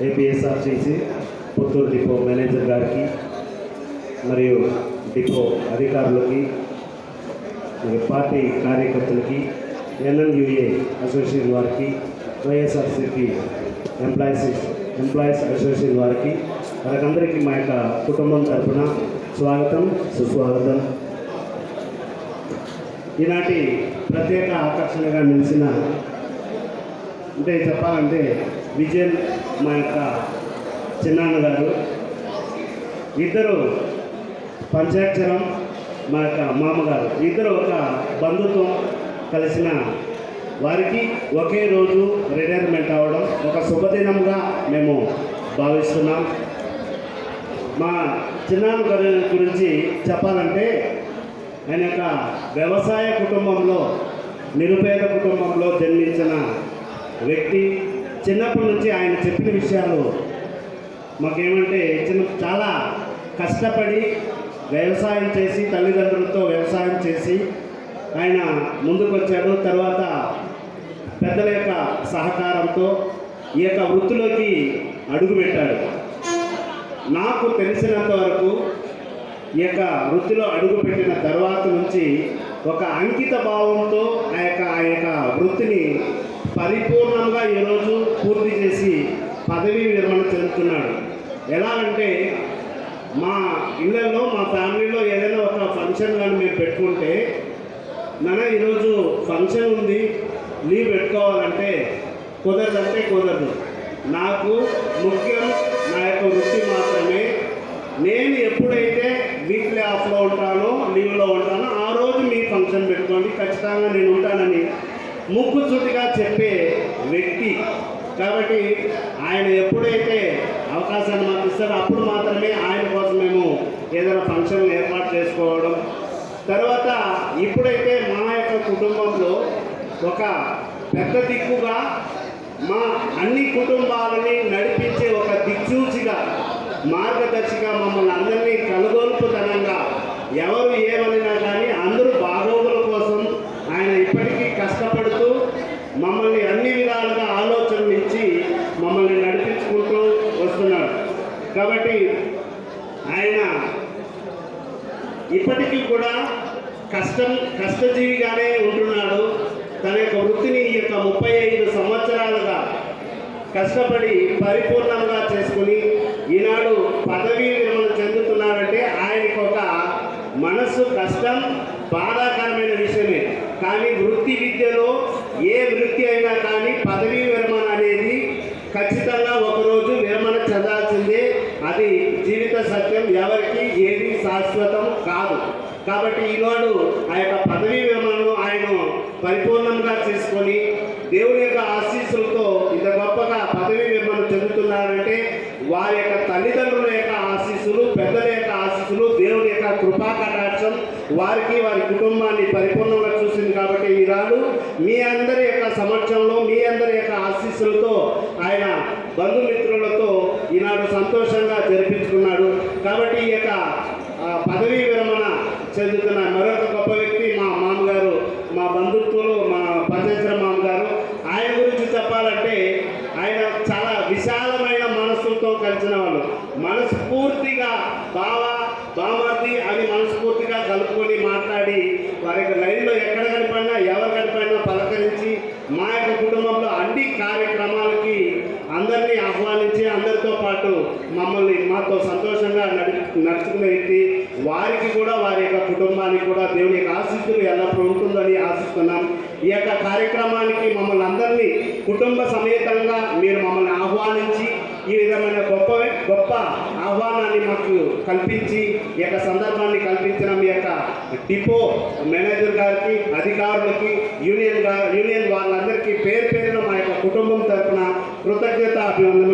APSRTC Puttur depot manager గారికి మరియు depot అధికారులకి పార్టీ కార్యకర్తలకి ఎన్ఎంయుఏ అసోసియేషన్ వారికి వైఎస్ఆర్సీపీ ఎంప్లాయీస్ ఎంప్లాయీస్ అసోసియేషన్ వారికి వారికందరికీ మా యొక్క కుటుంబం తరఫున స్వాగతం సుస్వాగతం. ఈనాటి ప్రత్యేక ఆకర్షణగా నిలిచిన అంటే చెప్పాలంటే విజయన్ మా యొక్క చిన్నాన్నగారు ఇద్దరు పంచాక్షరం మా యొక్క మామగారు. ఇద్దరు ఒక బంధుత్వం కలిసిన వారికి ఒకే రోజు రిటైర్మెంట్ అవ్వడం ఒక శుభదినంగా మేము భావిస్తున్నాం. మా చిన్నాన్న గారి గురించి చెప్పాలంటే ఆయన యొక్క వ్యవసాయ కుటుంబంలో నిరుపేద కుటుంబంలో జన్మించిన వ్యక్తి. చిన్నప్పటి నుంచి ఆయన చెప్పిన విషయాలు మాకేమంటే చిన్న చాలా కష్టపడి వ్యవసాయం చేసి తల్లిదండ్రులతో వ్యవసాయం చేసి ఆయన ముందుకు వచ్చాడు తర్వాత పెద్దల యొక్క సహకారంతో ఈ యొక్క వృత్తిలోకి అడుగుపెట్టాడు. నాకు తెలిసినంత వరకు ఈ యొక్క వృత్తిలో అడుగుపెట్టిన తర్వాత నుంచి ఒక అంకిత భావంతో ఆ యొక్క ఆ యొక్క వృత్తిని పరిపూర్ణంగా ఈరోజు పూర్తి చేసి పదవీ విరమణ చెందుతున్నాడు. ఎలా అంటే మా ఇళ్ళల్లో మా ఫ్యామిలీలో ఏదైనా ఒక ఫంక్షన్ కానీ మేము పెట్టుకుంటే నాన్న ఈరోజు ఫంక్షన్ ఉంది లీవ్ పెట్టుకోవాలంటే కుదరదంటే కుదరదు. నాకు ముఖ్యం నా యొక్క వృత్తి మాత్రమే. నేను ఎప్పుడైతే వీక్లీ ఆఫ్లో ఉంటానో లీవ్లో ఉంటానో ఆ రోజు మీ ఫంక్షన్ పెట్టుకోండి. ఖచ్చితంగా నేను ముక్కు చుట్టిగా చెప్పే వ్యక్తి. కాబట్టి ఆయన ఎప్పుడైతే అవకాశాన్ని మాకు ఇస్తారో అప్పుడు మాత్రమే ఆయన కోసం మేము ఏదైనా ఫంక్షన్లు ఏర్పాటు చేసుకోవడం. తర్వాత ఇప్పుడైతే మా యొక్క కుటుంబంలో ఒక పెద్ద దిక్కుగా మా అన్ని కుటుంబాలని నడిపించే ఒక దిక్సూచిగా మార్గదర్శిగా మమ్మల్ని అందరినీ కనుగొల్పుతనంగా ఎవరు ఏమనినా కానీ అందరూ బాగోగుల కోసం ఆయన ఇప్పటికీ కష్టపడుతూ మమ్మల్ని అన్ని విధాలుగా ఆలోచనలు ఇచ్చి మమ్మల్ని నడిపించుకుంటూ వస్తున్నాడు కాబట్టి ఆయన ఇప్పటికీ కూడా కష్టం కష్టజీవిగానే ఉంటున్నాడు. తన యొక్క వృత్తిని ఈ యొక్క ముప్పై ఐదు సంవత్సరాలుగా కష్టపడి పరిపూర్ణంగా చేసుకుని ఈనాడు పదవీ విరమణ చెందుతున్నారంటే ఆయనకు ఒక మనస్సు కష్టం బాధాకరమైన విషయమే. కానీ వృత్తి విద్యలో ఏ వృత్తి అయినా కానీ పదవీ విరమణ అనేది ఖచ్చితంగా ఒకరోజు విరమణ చెందాల్సిందే అది జీవిత సత్యం ఎవరికి ఏది శాశ్వతం కాదు. కాబట్టి ఈనాడు ఆ యొక్క పదవీ విరమణను ఆయన పరిపూర్ణంగా చేసుకొని దేవుని యొక్క ఆశీస్సులతో ఇంత గొప్పగా పదవీ విరమణ చెందుతున్నారంటే వారి యొక్క తల్లిదండ్రుల యొక్క ఆశీస్సులు పెద్దల యొక్క ఆశీస్సులు దేవుని యొక్క కృపా కటాక్షం వారికి వారి కుటుంబాన్ని పరిపూర్ణంగా చూసింది కాబట్టి ఈనాడు మీ అందరి యొక్క సమక్షంలో మీ అందరి యొక్క ఆశీస్సులతో ఆయన బంధుమిత్రులతో సంతోషంగా జరిపించుకున్నాడు కాబట్టి ఈ యొక్క పదవీ విరమణ చెందుతున్న మరొక గొప్ప వ్యక్తి మా మామగారు మా బంధుత్వులు మా పద్మేశ్వర మామగారు. ఆయన గురించి చెప్పాలంటే ఆయన చాలా విశాలమైన మనస్సుతో కలిసిన వాళ్ళు. మనస్ఫూర్తిగా బావ బామర్ది అని మనస్ఫూర్తిగా కలుపుకొని మాట్లాడి వారి యొక్క లైన్లో ఎక్కడ కనపడినా ఎవరు కనపడినా పలకరించి మా యొక్క కుటుంబంలో అన్ని కార్యక్రమాలకి అందరినీ ఆహ్వానించి అందరితో పాటు మమ్మల్ని మాతో సంతోషంగా నడి నడుచుకునే వ్యక్తి. వారికి కూడా వారి యొక్క కుటుంబానికి కూడా దేవుని యొక్క ఆశిస్తులు ఎల్లప్పుడూ ఉంటుందని ఆశిస్తున్నాం. ఈ యొక్క కార్యక్రమానికి మమ్మల్ని అందరినీ కుటుంబ సమేతంగా మీరు మమ్మల్ని ఆహ్వానించి ఈ విధమైన గొప్ప గొప్ప ఆహ్వానాన్ని మాకు కల్పించి ఈ యొక్క సందర్భాన్ని కల్పించిన మీ యొక్క డిపో మేనేజర్ గారికి అధికారులకి యూనియన్ గారు యూనియన్ వాళ్ళందరికీ పేరు పేరున మా యొక్క కుటుంబం తరఫున కృతజ్ఞత అభివందనలు